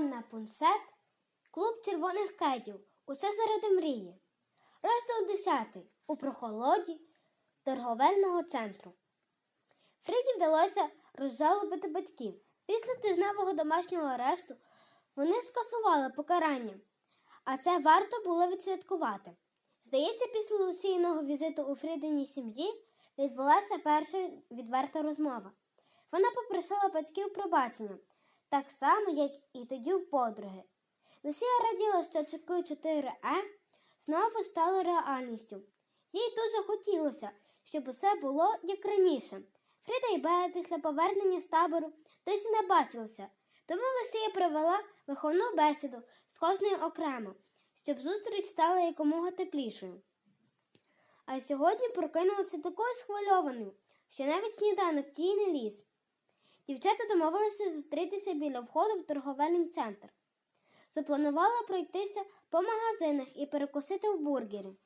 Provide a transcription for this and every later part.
Анна Пунсет, Клуб червоних кетів. Усе заради мрії. Розділ 10. У прохолоді торговельного центру. Фріді вдалося розжалобити батьків. Після тижневого домашнього арешту вони скасували покарання, а це варто було відсвяткувати. Здається, після Лусійного візиту у Фрідиній сім'ї відбулася перша відверта розмова. Вона попросила батьків пробачення, так само, як і тоді в подруги. Лусія раділа, що чеки 4Е знову стали реальністю. Їй дуже хотілося, щоб усе було як раніше. Фріда і Беа після повернення з табору досі не бачилися, тому Лусія провела виховну бесіду з кожною окремо, щоб зустріч стала якомога теплішою. А сьогодні прокинулася такою схвильованою, що навіть сніданок тій не ліз. Дівчата домовилися зустрітися біля входу в торговельний центр. Запланувала пройтися по магазинах і перекусити в бургері.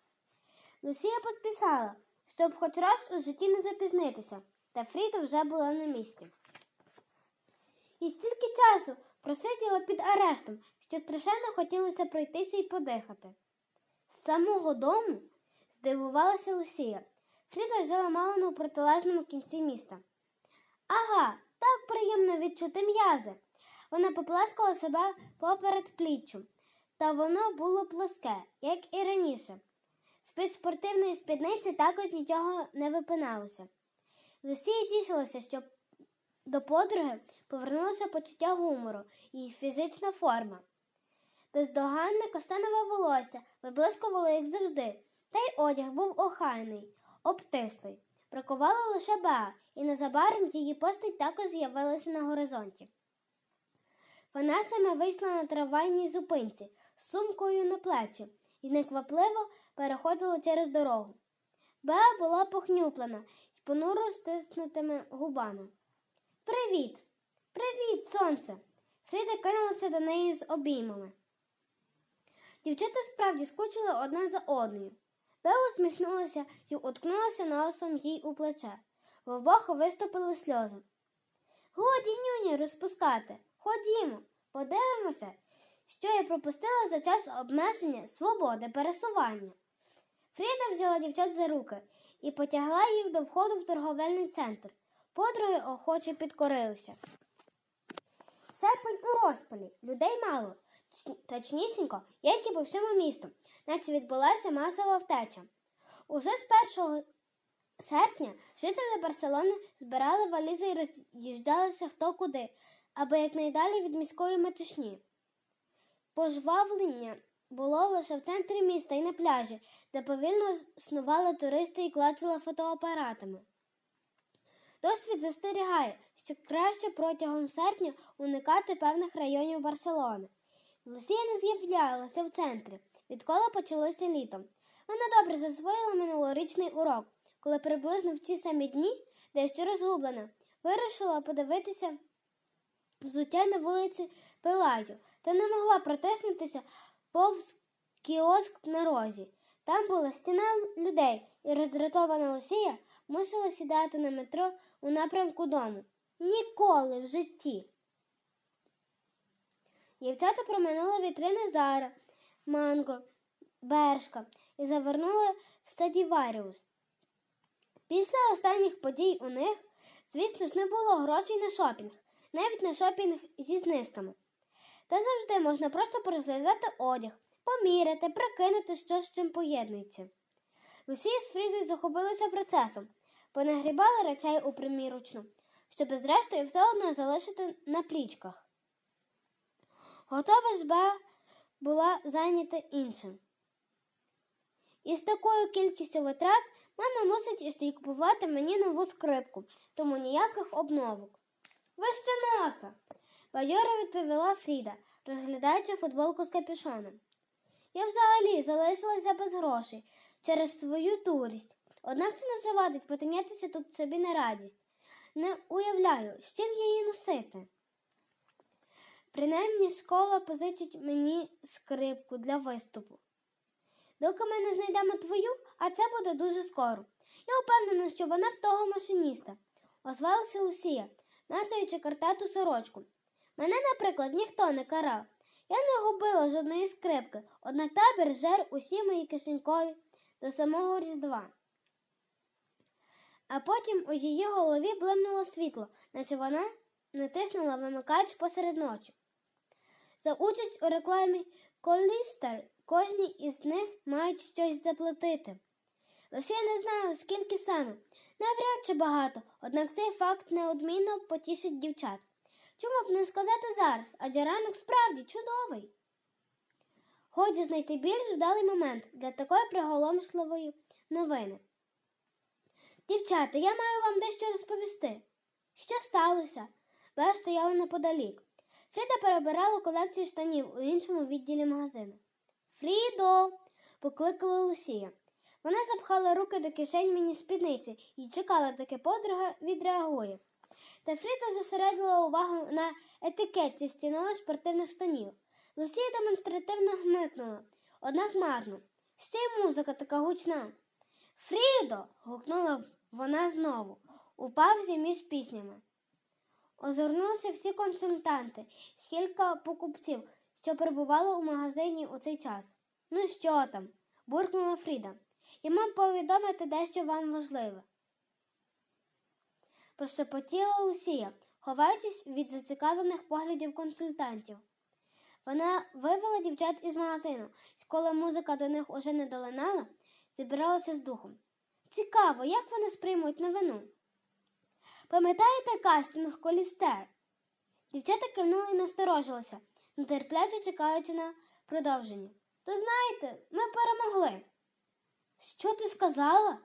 Лусія поспішала, щоб хоч раз у житті не запізнитися, та Фріда вже була на місці. І стільки часу просиділа під арештом, що страшенно хотілося пройтися і подихати. З самого дому здивувалася Лусія. Фріда жила мало на протилежному кінці міста. Ага, так приємно відчути м'язи. Вона поплескала себе поперед пліччю, та воно було плоске, як і раніше. З-під спортивної спідниці також нічого не випиналося. Лусія тішилася, що до подруги повернулося почуття гумору і фізична форма. Бездоганне каштанове волосся виблискувало, як завжди, та й одяг був охайний, обтислий. Бракувало лише Беа, і незабаром її постать також з'явилася на горизонті. Вона саме вийшла на трамвайній зупинці з сумкою на плечі і неквапливо переходила через дорогу. Беа була похнюплена і понуро стиснутими губами. Привіт, привіт, сонце! Фріда кинулася до неї з обіймами. Дівчата справді скучили одна за одною. Беа усміхнулася і уткнулася носом їй у плече. В обох виступили сльози. Годі, нюні, розпускати. Ходімо, подивимося, що я пропустила за час обмеження свободи пересування. Фріда взяла дівчат за руки і потягла їх до входу в торговельний центр. Подруги охоче підкорилися. Серпень у розпалі, людей мало, точнісінько, як і по всьому місту, наче відбулася масова втеча. Уже з 1 серпня жителі Барселони збирали валізи і роз'їжджалися хто куди, аби якнайдалі від міської метушні. Пожвавлення було лише в центрі міста і на пляжі, де повільно снували туристи і клацали фотоапаратами. Досвід застерігає, що краще протягом серпня уникати певних районів Барселони. Лусія не з'являлася в центрі, відколи почалося літо. Вона добре засвоїла минулорічний урок, коли приблизно в ці самі дні, дещо розгублена, вирішила подивитися взуття на вулиці Пилаю та не могла протиснутися повз кіоск на розі. Там була стіна людей, і роздратована Лусія мусила сідати на метро у напрямку дому. Ніколи в житті. Дівчата проминули вітрини Зара, Манго, Бершка і завернули в Стадіваріус. Після останніх подій у них, звісно ж, не було грошей на шопінг, навіть на шопінг зі знижками. Та завжди можна просто порозглядати одяг, поміряти, прикинути, що з чим поєднується. Усі з Фрідою захопилися процесом, понагрібали речей у приміручну, щоб зрештою все одно залишити на плічках. Готова ж Беа була зайнята іншим. І з такою кількістю витрат мама мусить іще й купувати мені нову скрипку, тому ніяких обновок. Вище носа, бадьоро відповіла Фріда, розглядаючи футболку з капюшоном. Я взагалі залишилася без грошей через свою дурість. Однак це не завадить потинятися тут собі на радість. Не уявляю, з чим її носити. Принаймні школа позичить мені скрипку для виступу. Доки ми не знайдемо твою, а це буде дуже скоро. Я впевнена, що вона в того машиніста, озвалася Лусія, нацяючи картату сорочку. Мене, наприклад, ніхто не карав. Я не губила жодної скрипки, однак табір жер усі мої кишенькові до самого Різдва. А потім у її голові блимнуло світло, наче вона натиснула вимикач посеред ночі. За участь у рекламі Колістер кожній із них мають щось заплатити. Лише не знаю, скільки саме. Навряд чи багато, однак цей факт неодмінно потішить дівчат. Чому б не сказати зараз, адже ранок справді чудовий. Годі знайти більш вдалий момент для такої приголомшливої новини. Дівчата, я маю вам дещо розповісти. Що сталося? Беа стояла неподалік. Фріда перебирала колекцію штанів у іншому відділі магазину. Фрідо. покликала Лусія. Вона запхала руки до кишень мені спідниці і чекала, доки подруга відреагує. Та Фріда зосередила увагу на етикетці стінових спортивних штанів. Лусія демонстративно гмикнула, однак марно. Ще й музика така гучна. Фрідо. гукнула вона знову, у павзі між піснями. Озирнулися всі консультанти, кілька покупців, що перебували у магазині у цей час. Ну що там? буркнула Фріда. Я мав повідомити дещо вам важливе. Прошепотіла Лусія, ховаючись від зацікавлених поглядів консультантів. Вона вивела дівчат із магазину, і коли музика до них уже не долинала, зібралася з духом. Цікаво, як вони сприймуть новину. Пам'ятаєте кастинг Колістер? Дівчата кивнули і насторожилися, нетерпляче чекаючи на продовження. То знаєте, ми перемогли. Що ти сказала?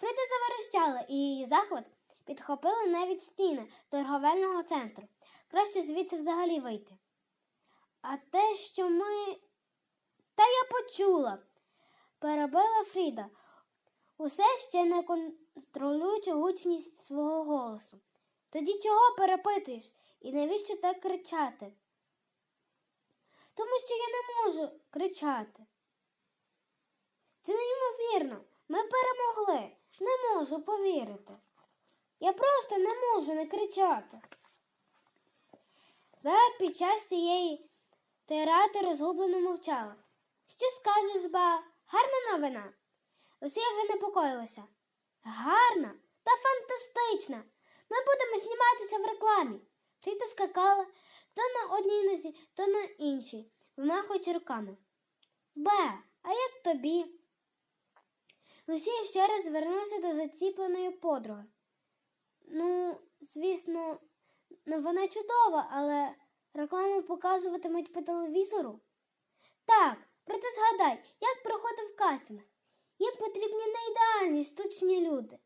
Фрида заверещала, і її захват підхопили навіть стіни торговельного центру. Краще звідси взагалі вийти. А те, що ми. Та я почула, перебила Фріда, усе ще не контролюючи гучність свого голосу. Тоді чого перепитуєш і навіщо так кричати? Тому що я не можу кричати. Це неймовірно. Ми перемогли. Не можу повірити. Я просто не можу не кричати. Беа під час цієї тирати розгублено мовчала. Що скажеш, ба? Гарна новина? Усі вже непокоїлися. Гарна та фантастична. Ми будемо зніматися в рекламі. Фріда скакала то на одній нозі, то на іншій, вимахуючи руками. Бе, а як тобі? Лусія ще раз звернулася до заціпленої подруги. Ну, звісно, ну, вона чудова, але рекламу показуватимуть по телевізору. Так, проте згадай, як проходив кастинг. Їм потрібні ідеальні штучні люди,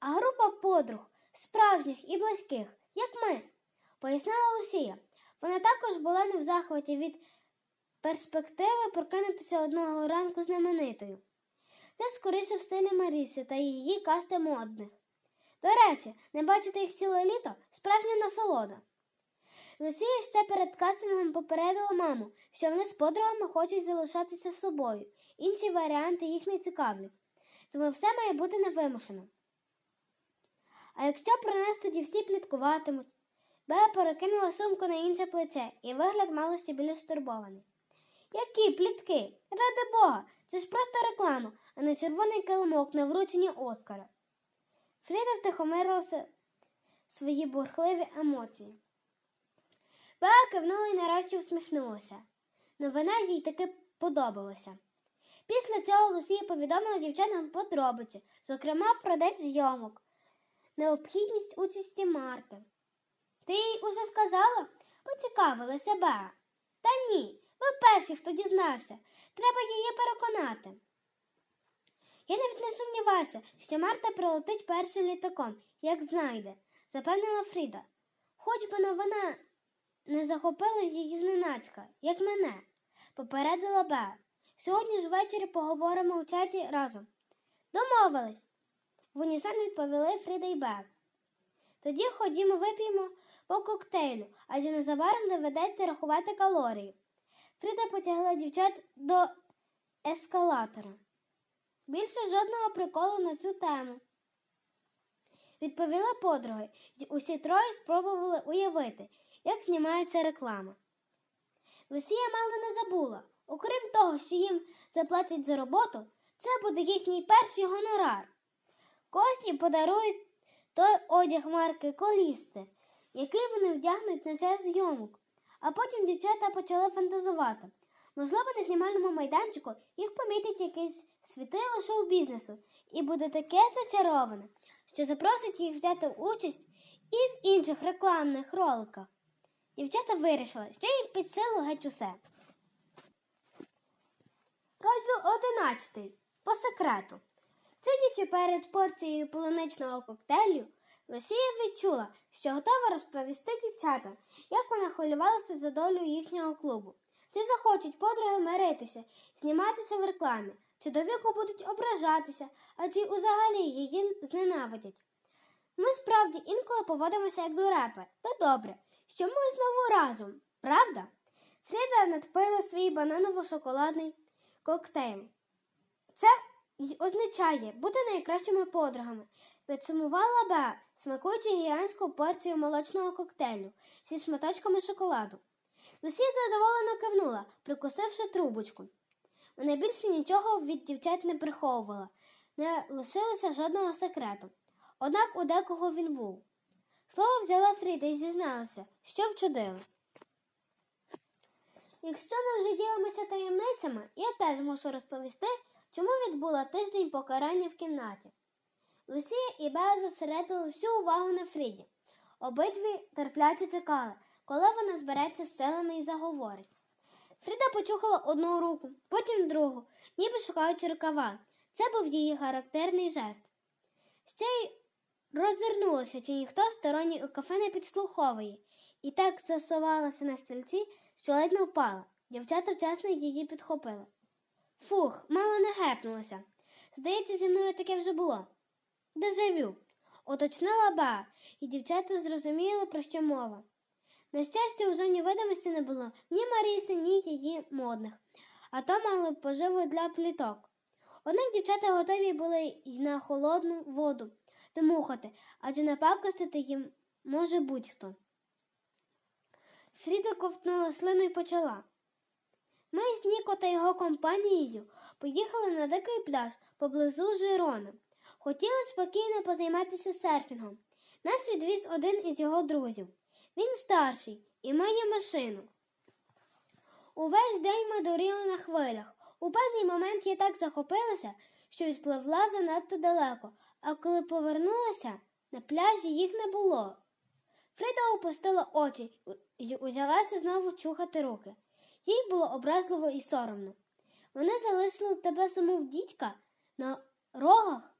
а група подруг, справжніх і близьких, як ми, пояснила Лусія. Вона також була не в захваті від перспективи прокинутися одного ранку знаменитою. Це скоріше в стилі Маріси та її касти модних. До речі, не бачити їх ціле літо справжня насолода. Лусія ще перед кастингом попередила маму, що вони з подругами хочуть залишатися собою. Інші варіанти їх не цікавлять. Тому все має бути невимушено. А якщо про нас тоді всі пліткуватимуть, Беа перекинула сумку на інше плече і вигляд мало ще більш стурбований. Які плітки? Ради Бога, це ж просто реклама, а не червоний килимок на врученні Оскара. Фріда втихомирилася свої бурхливі емоції. Беа кивнула і нарешті усміхнулася. Новина їй таки подобалася. Після цього Лусія повідомила дівчатам подробиці, зокрема про день зйомок, необхідність участі Марти. Ти їй уже сказала? Поцікавилася Беа. Та ні, ви перші, хто дізнався. Треба її переконати. Я навіть не сумніваюся, що Марта прилетить першим літаком, як знайде, запевнила Фріда. Хоч би новина не захопила її зненацька, як мене, попередила Беа. Сьогодні ж ввечері поговоримо у чаті разом. Домовились. В унісон відповіли Фріда і Беа. Тоді ходімо вип'ємо по коктейлю, адже незабаром доведеться рахувати калорії. Фріда потягла дівчат до ескалатора. Більше жодного приколу на цю тему. Відповіли подруги, і усі троє спробували уявити, як знімається реклама. Лусія мало не забула. Окрім того, що їм заплатять за роботу, це буде їхній перший гонорар. Кожні подарують той одяг марки Колісте, який вони вдягнуть на час зйомок. А потім дівчата почали фантазувати. Можливо, на знімальному майданчику їх помітить якесь світило шоу-бізнесу і буде таке зачароване, що запросить їх взяти участь і в інших рекламних роликах. Дівчата вирішили, що їм під силу геть усе. Розділ одинадцятий. По секрету. Сидячи перед порцією полуничного коктейлю, Лосія відчула, що готова розповісти дівчатам, як вона хвилювалася за долю їхнього клубу. Чи захочуть подруги миритися, зніматися в рекламі, чи до віку будуть ображатися, а чи взагалі її зненавидять. Ми справді інколи поводимося як дурепи, та добре, що ми знову разом, правда? Фріда надпила свій бананово-шоколадний коктейль. Це означає бути найкращими подругами. Підсумувала Беа, смакуючи гігантську порцію молочного коктейлю зі шматочками шоколаду. Лусі задоволено кивнула, прикусивши трубочку. Вона більше нічого від дівчат не приховувала, не лишилося жодного секрету. Однак у декого він був. Слово взяла Фріда і зізналася, що вчудили. Якщо ми вже ділимося таємницями, я теж мушу розповісти, чому відбула тиждень покарання в кімнаті. Лусія і Беа зосередили всю увагу на Фріді. Обидві терпляче чекали, коли вона збереться з силами і заговорить. Фріда почухала одну руку, потім другу, ніби шукаючи рукава. Це був її характерний жест. Ще й розвернулася, чи ніхто сторонній у кафе не підслуховує, і так засувалася на стільці, що ледь не впала. Дівчата вчасно її підхопили. Фух, мало не гепнулася. Здається, зі мною таке вже було. Дежавю, уточнила Ба, і дівчата зрозуміли, про що мова. На щастя, у зоні видимості не було ні Маріси, ні її модних, а то мало б поживу для пліток. Однак дівчата готові були й на холодну воду дмухати, адже напакостити їм може будь-хто. Фріда ковтнула слину і почала. Ми з Ніко та його компанією поїхали на дикий пляж поблизу Жирона. Хотіли спокійно позайматися серфінгом. Нас відвіз один із його друзів. Він старший і має машину. Увесь день ми дуріли на хвилях. У певний момент я так захопилася, що відпливла занадто далеко, а коли повернулася, на пляжі їх не було. Фрида опустила очі і узялася знову чухати руки. Їй було образливо і соромно. Вони залишили тебе саму в дідька на рогах.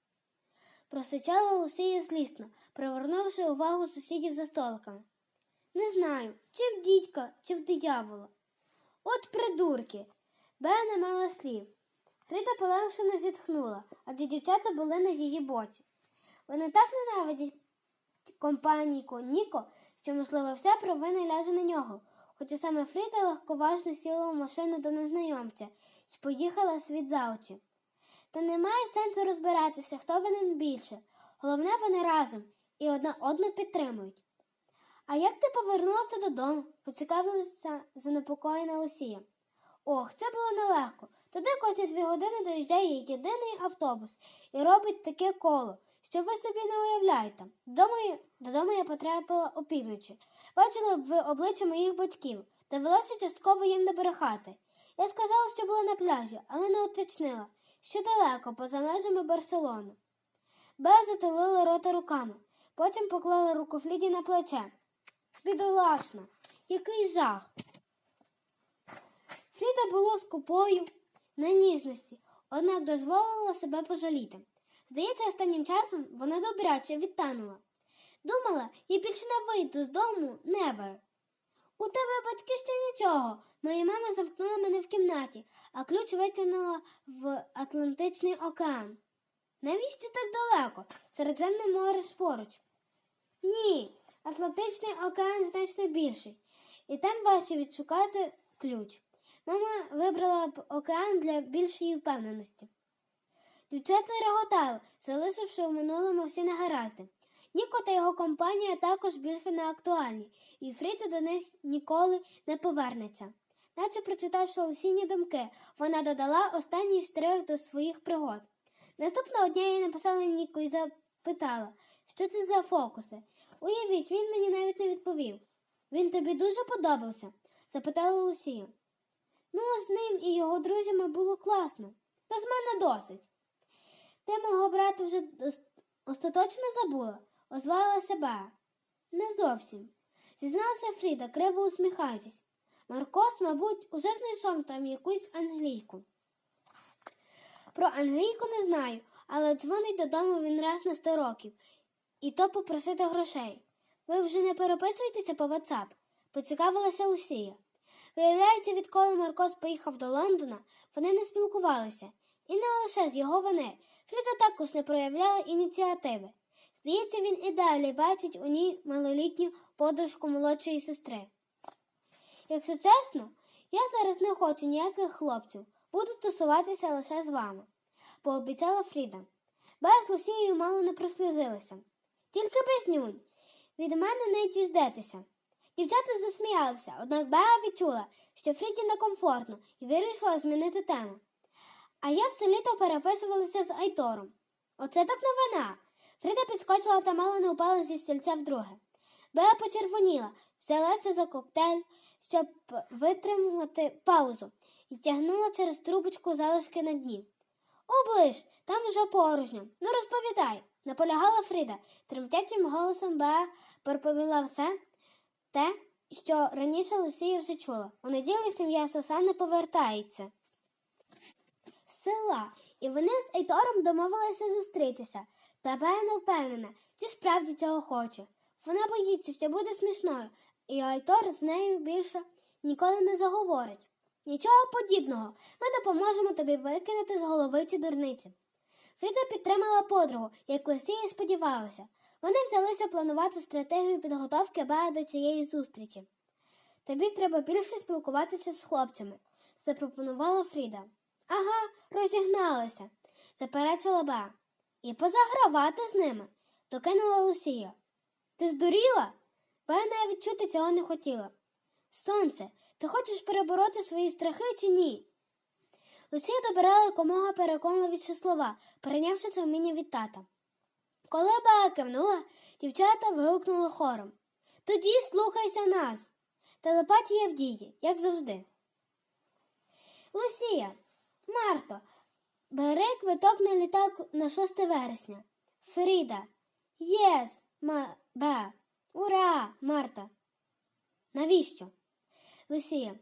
Просичала Лусія злісно, привернувши увагу сусідів за столиками. Не знаю, чи в дідька, чи в диявола. От придурки. Беа не мала слів. Фрида полегшено зітхнула, адже дівчата були на її боці. Вони так ненавидять компанійку Ніко, що, можливо, вся провина ляже на нього. Хоча саме Фріда легковажно сіла в машину до незнайомця і поїхала світ за очі. Та немає сенсу розбиратися, хто винен більше. Головне, вони разом і одна одну підтримують. А як ти повернулася додому? поцікавилася занепокоєна Лусія. Ох, це було нелегко. Туди кожні дві години доїжджає єдиний автобус і робить таке коло, що ви собі не уявляєте. Додому, додому я потрапила опівночі. Бачила ви обличчя моїх батьків, довелося частково їм наберехати. Я сказала, що була на пляжі, але не уточнила, що далеко, поза межами Барселони. Беа затулила рота руками, потім поклала руку Фліді на плече. Бідолашна, який жах. Фріда була скупою на ніжності, однак дозволила себе пожаліти. Здається, останнім часом вона добряче відтанула. Думала, я більше не вийду з дому невер. У тебе батьки ще нічого. Моя мама замкнула мене в кімнаті, а ключ викинула в Атлантичний океан. Навіщо так далеко? Середземне море ж поруч. Ні, Атлантичний океан значно більший, і там важче відшукати ключ. Мама вибрала б океан для більшої впевненості. Дівчата реготали, залишивши в минулому всі негаразди. Ніко та його компанія також більше не актуальні, і Фріда до них ніколи не повернеться. Наче прочитавши осінні думки, вона додала останній штрих до своїх пригод. Наступного дня я написала Ніку і запитала, що це за фокуси. Уявіть, він мені навіть не відповів. Він тобі дуже подобався? запитала Лусія. Ну, з ним і його друзями було класно. Та з мене досить. Ти мого брата вже остаточно забула, озвалася Беа. Не зовсім. Зізналася Фріда, криво усміхаючись. Маркос, мабуть, уже знайшов там якусь англійку. Про англійку не знаю, але дзвонить додому він раз на сто років, і то попросити грошей. Ви вже не переписуєтеся по WhatsApp? поцікавилася Лусія. Виявляється, відколи Маркос поїхав до Лондона, вони не спілкувалися. І не лише з його вини. Фріда також не проявляла ініціативи. Здається, він і далі бачить у ній малолітню подружку молодшої сестри. Якщо чесно, я зараз не хочу ніяких хлопців, буду тусуватися лише з вами, пообіцяла Фріда. Без Лусією мало не прослюзилася. Тільки без нюнь. Від мене не діждетеся. Дівчата засміялися, однак Беа відчула, що Фріді некомфортно і вирішила змінити тему. А я все літо переписувалася з Айтором. Оце так новина. Фріда підскочила та мало не упала зі стільця вдруге. Беа почервоніла, взялася за коктейль, щоб витримати паузу, і тягнула через трубочку залишки на дні. Оближ, там уже порожньо. Ну розповідай, наполягала Фріда. Тремтячим голосом Беа переповіла все те, що раніше Лусія вже чула. У неділю сім'я Сосани повертається села, і вони з Ейтором домовилися зустрітися. Та Беа не впевнена, чи справді цього хоче. Вона боїться, що буде смішною, і Айтор з нею більше ніколи не заговорить. Нічого подібного. Ми допоможемо тобі викинути з голови ці дурниці. Фріда підтримала подругу, як Лосія сподівалася. Вони взялися планувати стратегію підготовки Беа до цієї зустрічі. Тобі треба більше спілкуватися з хлопцями, запропонувала Фріда. Ага, розігналася, заперечила Беа. І позагравати з ними, докинула Лусія. Ти здуріла? Беа навіть чути цього не хотіла. Сонце, ти хочеш перебороти свої страхи чи ні? Лусія добирала якомога переконливіші слова, перейнявши це вміння від тата. Коли Беа кивнула, дівчата вигукнули хором. Тоді слухайся нас. Телепатія в дії, як завжди. Лусія, Марто, бери квиток на літак на 6 вересня. Фріда. Єс, ма Беа. Ура, Марта. Навіщо? Лусія.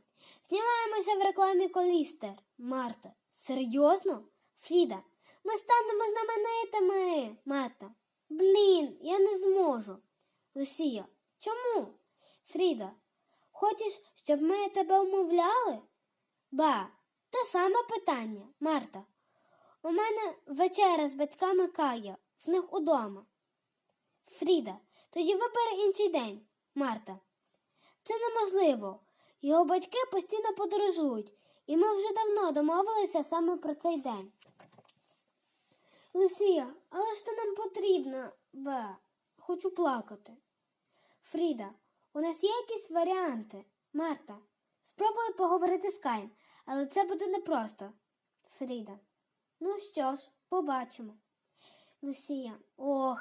Знімаємося в рекламі Колістер. Марта. Серйозно? Фріда. Ми станемо знаменитими. Марта. Блін, я не зможу. Лусія. Чому? Фріда. Хочеш, щоб ми тебе умовляли? Ба, те саме питання, Марта. У мене вечеря з батьками Кая, в них удома. Фріда, тоді вибери інший день, Марта. Це неможливо. Його батьки постійно подорожують, і ми вже давно домовилися саме про цей день. Лусія, але ж ти нам потрібна, Бе. Хочу плакати. Фріда, у нас є якісь варіанти. Марта, спробую поговорити з Каєм, але це буде непросто. Фріда. Ну що ж, побачимо. Лусія. Ох,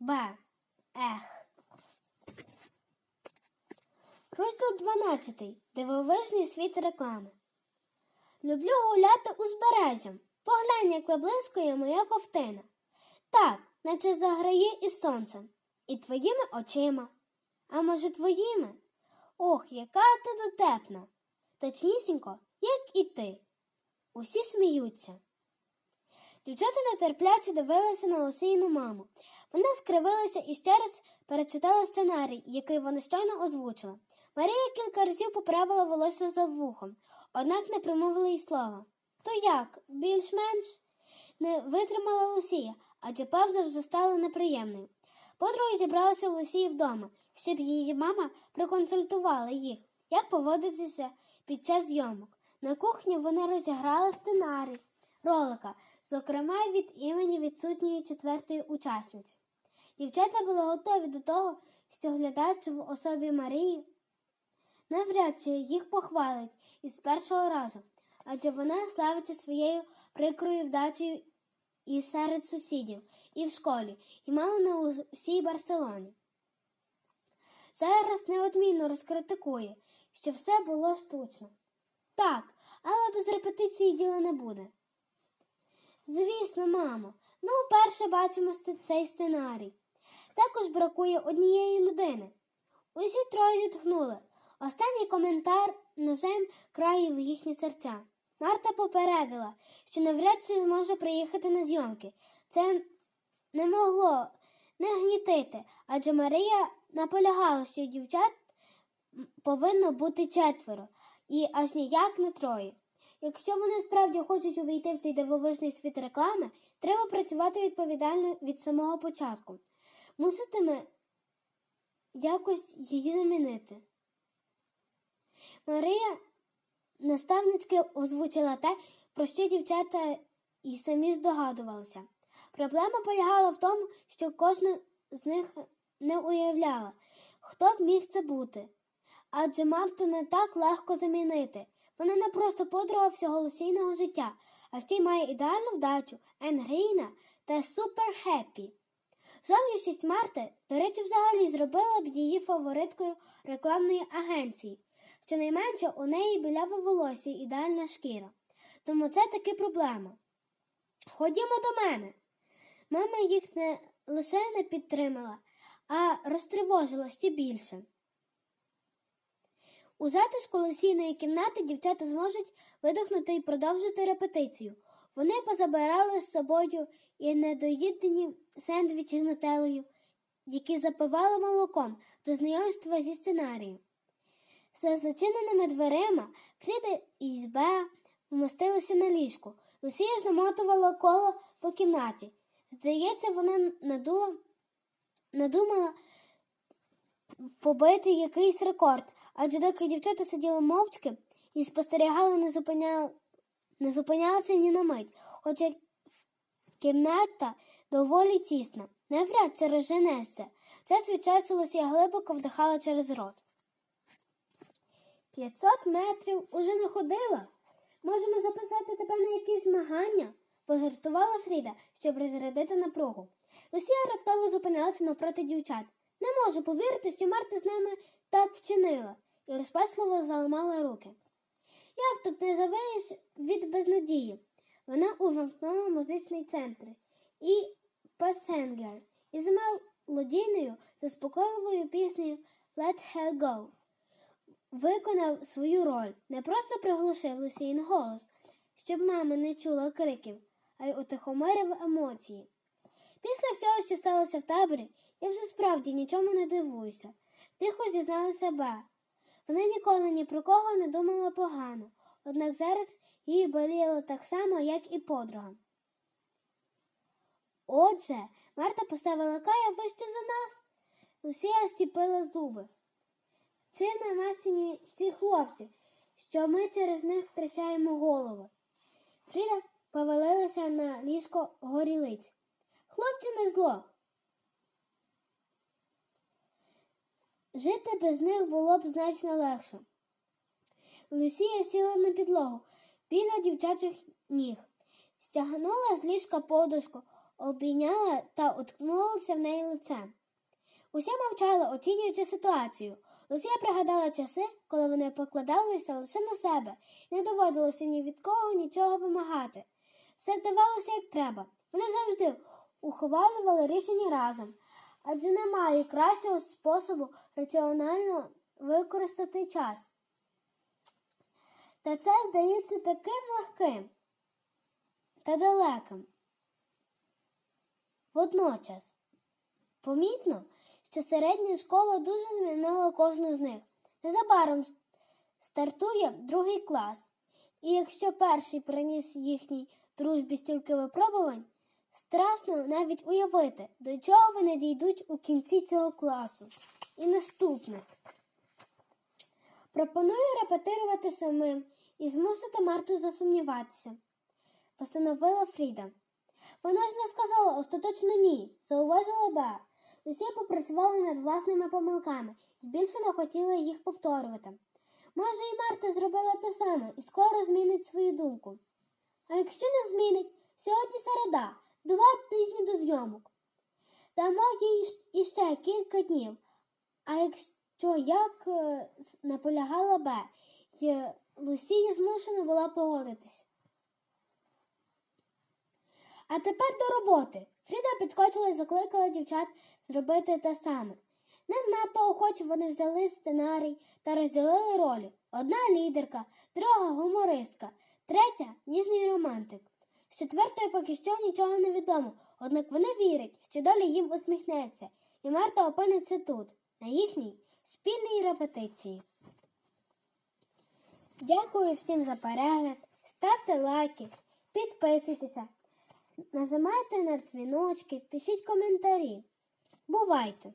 Б. Ех. Розділ 12. Дивовижний світ реклами. Люблю гуляти узбережжям. Поглянь, як виблискує моя ковтина. Так, наче заграє із сонцем. І твоїми очима. А може, твоїми? Ох, яка ти дотепна. Точнісінько, як і ти. Усі сміються. Дівчата нетерпляче дивилися на Лосійну маму. Вона скривилася і ще раз перечитала сценарій, який вона щойно озвучила. Марія кілька разів поправила волосся за вухом, однак не промовила й слова. То як, більш-менш? Не витримала Лусія, адже павза вже стала неприємною. Подруги зібралися Лусії вдома, щоб її мама проконсультувала їх, як поводитися під час зйомок. На кухні вони розіграли сценарій ролика, зокрема від імені відсутньої четвертої учасниці. Дівчата були готові до того, що глядач в особі Марії навряд чи їх похвалить із першого разу, адже вона славиться своєю прикрою вдачею і серед сусідів, і в школі, і мало не у всій Барселоні. Зараз неодмінно розкритикує, що все було штучно. Так, репетиції діла не буде. Звісно, мамо, ми вперше бачимо цей сценарій. Також бракує однієї людини. Усі троє зітхнули. Останній коментар ножем країв їхні серця. Марта попередила, що навряд чи зможе приїхати на зйомки. Це не могло не гнітити, адже Марія наполягала, що дівчат повинно бути четверо, і аж ніяк не троє. Якщо вони справді хочуть увійти в цей дивовижний світ реклами, треба працювати відповідально від самого початку. Муситиме якось її замінити. Марія наставницьки озвучила те, про що дівчата і самі здогадувалися. Проблема полягала в тому, що кожна з них не уявляла, хто б міг це бути. Адже Марту не так легко замінити. Вона не просто подруга всього лусійного життя, а ще й має ідеальну вдачу, енгрійна та супер хеппі. Зовнішність Марти, до речі, взагалі зробила б її фавориткою рекламної агенції. Щонайменше у неї біляве волосся і ідеальна шкіра. Тому це таки проблема. Ходімо до мене. Мама їх не лише не підтримала, а розтривожила ще більше. У затишку лосійної кімнати дівчата зможуть видихнути і продовжити репетицію. Вони позабирали з собою і недоїдені сендвічі з нутеллою, які запивали молоком до знайомства зі сценарієм. За зачиненими дверима Фріда і Збеа вмостилися на ліжку. Лусія ж намотувала коло по кімнаті. Здається, вона надула, надумала побити якийсь рекорд, адже доки дівчата сиділи мовчки і спостерігали, не, зупиня... не зупинялися ні на мить, хоча кімната доволі тісна. Навряд чи розженешся. Це свій час глибоко вдихала через рот. П'ятсот метрів уже не ходила. Можемо записати тебе на якісь змагання, пожартувала Фріда, щоб розрядити напругу. Лусія раптово зупинилася навпроти дівчат. Не можу повірити, що Марта з нами так вчинила, і розпачливо заламала руки. Як тут не завиєш від безнадії? Вона увімкнула музичний центр і пасенгер із мелодійною заспокійливою піснею Let Her Go виконав свою роль, не просто приглушив Лусійн голос, щоб мама не чула криків, а й утихомирив емоції. Після всього, що сталося в таборі, я вже справді нічому не дивуюся. Тихо зізнала себе. Вона ніколи ні про кого не думала погано, однак зараз їй боліло так само, як і подругам. Отже, Марта поставила Кая вище за нас. Лусія стіпила зуби. Чи намащені ці хлопці, що ми через них втрачаємо голову? Фріда повалилася на ліжко горілиць. Хлопці не зло. Жити без них було б значно легше. Лусія сіла на підлогу біля дівчачих ніг, стягнула з ліжка подушку, обійняла та уткнулася в неї лицем. Усі мовчали, оцінюючи ситуацію. Лусія пригадала часи, коли вони покладалися лише на себе не доводилося ні від кого нічого вимагати. Все вдавалося як треба. Вони завжди ухвалювали рішення разом, адже немає кращого способу раціонально використати час. Та це здається таким легким та далеким. Водночас, помітно, що середня школа дуже змінила кожну з них. Незабаром стартує другий клас, і якщо перший приніс їхній дружбі стільки випробувань, страшно навіть уявити, до чого вони дійдуть у кінці цього класу. І наступне. Пропоную репетирувати самим і змусити Марту засумніватися, постановила Фріда. Вона ж не сказала остаточно ні, зауважила Беа. Усі попрацювали над власними помилками і більше не хотіли їх повторювати. Може, і Марта зробила те саме і скоро змінить свою думку. А якщо не змінить, сьогодні середа, два тижні до зйомок. Дамо їй іще кілька днів. А якщо як е, наполягала Б, Лусія змушена була погодитись. А тепер до роботи. Фріда підскочила і закликала дівчат зробити те саме. Не надто охоче вони взяли сценарій та розділили ролі. Одна лідерка, друга гумористка, третя ніжний романтик. З четвертої поки що нічого не відомо, однак вони вірять, що доля їм усміхнеться, і Марта опиниться тут, на їхній спільній репетиції. Дякую всім за перегляд. Ставте лайки, підписуйтеся, нажимайте на дзвіночки, пишіть коментарі. Бувайте!